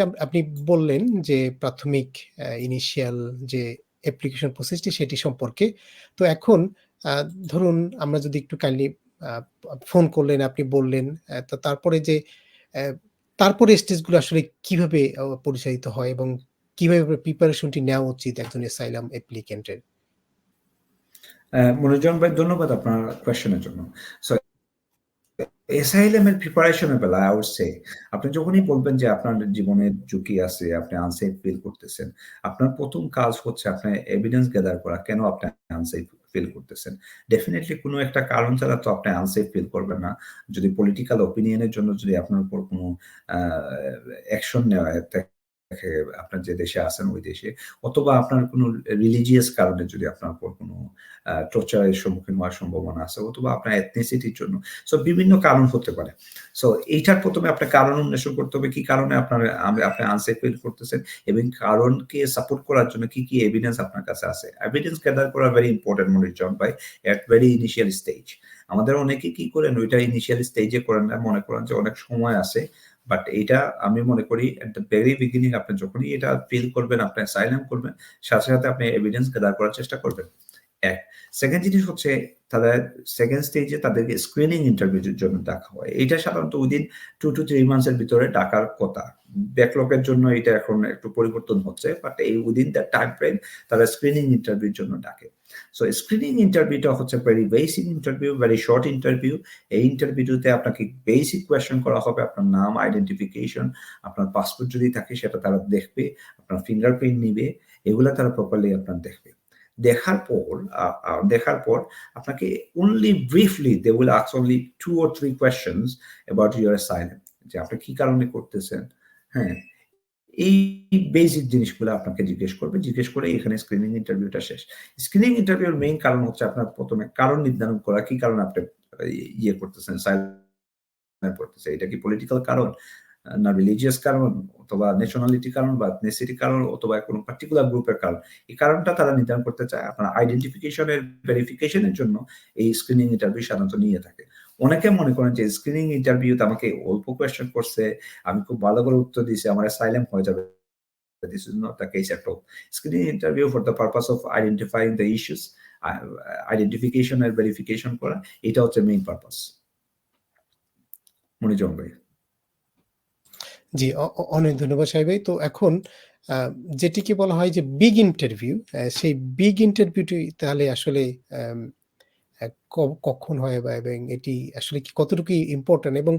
Up- আপনি বললেন যে প্রাথমিক ইনিশিয়াল যে অ্যাপ্লিকেশন প্রসেসটি সেটি সম্পর্কে। তো এখন ধরুন আমরা যদি একটু কাইন্ডলি ফোন করলেন, আপনি বললেন তো তারপরে যে তারপরে স্টেজগুলো আসলে কীভাবে পরিচালিত হয় এবং কীভাবে প্রিপারেশনটি নেওয়া উচিত একজন অ্যাসাইলাম অ্যাপ্লিকেন্টের মনোজন ভাই ধন্যবাদ আপনার কোয়েশ্চেনের জন্য। সো এসআইএলএম এর প্রিপারেশনের বেলা আই উড সে আপনি যখনই বলবেন যে আপনার জীবনের ঝুঁকি আছে, আপনি আনসেফ ফিল করতেছেন, আপনার প্রথম কাজ হচ্ছে আপনার এভিডেন্স গ্যাদার করা, কেন আপনি আনসেফ ফিল করতেছেন? ডেফিনেটলি কোনো একটা কারণ ছাড়া তো আপনি আনসেফ ফিল করবেন না। যদি পলিটিক্যাল ওপিনিয়নের জন্য যদি আপনার উপর কোনো অ্যাকশন নেওয়া আপনার যে দেশে আছেন, ওই দেশে, অথবা আপনার কোনো রিলিজিয়াস কারণে যদি আপনার উপর কোনো টর্চারের সম্মুখীন হওয়ার সম্ভাবনা আছে অথবা আপনার এথনিসিটির জন্য। সো বিভিন্ন কারণ হতে পারে। সো এইটার প্রথমে আপনার কারণ অন্বেষণ করতে হবে। কি কারণে আপনার আপনি আনসেফ ফিল করতেছেন? এবং কারণকে সাপোর্ট করার জন্য কি কি এভিডেন্স আপনার কাছে আছে? এভিডেন্স গ্যাদার করা ভেরি ইম্পর্টেন্ট মনে জন ভাই এট ভেরি ইনিশিয়াল স্টেজ আমাদের অনেকে কি করেন, ওইটা ইনিশিয়াল স্টেজে করেন না, মনে করেন যে অনেক সময় আছে। বাট এটা আমি মনে করি এট দ্য ভেরি বিগিনিং আপনি যখনই এটা ফিল করবেন, আপনি সাইলেন্ট করবেন, সাথে সাথে আপনি এভিডেন্স গ্যাদার করার চেষ্টা করবেন। এক। সেকেন্ড জিনিস হচ্ছে তাদের সেকেন্ড স্টেজে তাদেরকে স্ক্রিনিং ইন্টারভিউর জন্য ডাকা হয়। এটা সাধারণত উইদিন টু টু থ্রি মান্থসের ভিতরে ডাকার কথা। ব্যাকলগের জন্য এটা এখন একটু পরিবর্তন হচ্ছে বাট এই উইদিন দ্য টাইম ফ্রেম তারা স্ক্রিনিং ইন্টারভিউর জন্য ডাকে। সো স্ক্রিনিং ইন্টারভিউটা হচ্ছে very basic interview very short interview এই ইন্টারভিউতে আপনাকে বেসিক কোয়েশ্চেন করা হবে, আপনার নাম আইডেন্টিফিকেশন আপনার পাসপোর্ট যদি থাকে সেটা তারা দেখবে, আপনার ফিঙ্গারপ্রিন্ট নিবে, এগুলা তারা প্রপারলি আপনার দেখবে। দেখার পর দেখার পর আপনাকে only briefly they will আক্স only two or three questions about your asylum যে আপনি কি কারণে করতেছেন হ্যাঁ? এই বেসিক জিনিসগুলো আপনাকে জিজ্ঞেস করবে, জিজ্ঞেস করে এখানে স্ক্রিনিং ইন্টারভিউটা শেষ। স্ক্রিনিং ইন্টারভিউর মেইন কারণ হচ্ছে আপনার প্রথমে কারণ নির্ধারণ করা, কি কারণে আপনি ইয়ে করতেছেন সাইলেন্ট করতেছে এটা কি পলিটিক্যাল কারণ? না রিলিজিয়াস কারণ অথবা ন্যাশনালিটি কারণ বা নেসিটি কারণ অথবা কোনো পার্টিকুলার গ্রুপের কারণ। এই কারণটা তারা নির্ধারণ করতে চায় আপনার আইডেন্টিফিকেশনের ভেরিফিকেশনের জন্য এই স্ক্রিনিং ইন্টারভিউ সাধারণত নিয়ে থাকে। অনেকে মনে করেন যে স্ক্রিনিং ইন্টারভিউতে আমাকে অল্প কোয়েশ্চেন করছে, আমি খুব ভালো করে উত্তর দিয়েছি, আমার সাইলেন্ট হয়ে যাবে। This is not the case at all identification and verification করা, এটা হচ্ছে মেইন পারপাস মনিজম ভাই। জি অনেক ধন্যবাদ সাহেব। তো এখন যেটিকে বলা হয় যে বিগ ইন্টারভিউ সেই বিগ ইন্টারভিউটি তাহলে আসলে কখন হয় বা, এবং এটি আসলে কতটুকু ইম্পর্টেন্ট এবং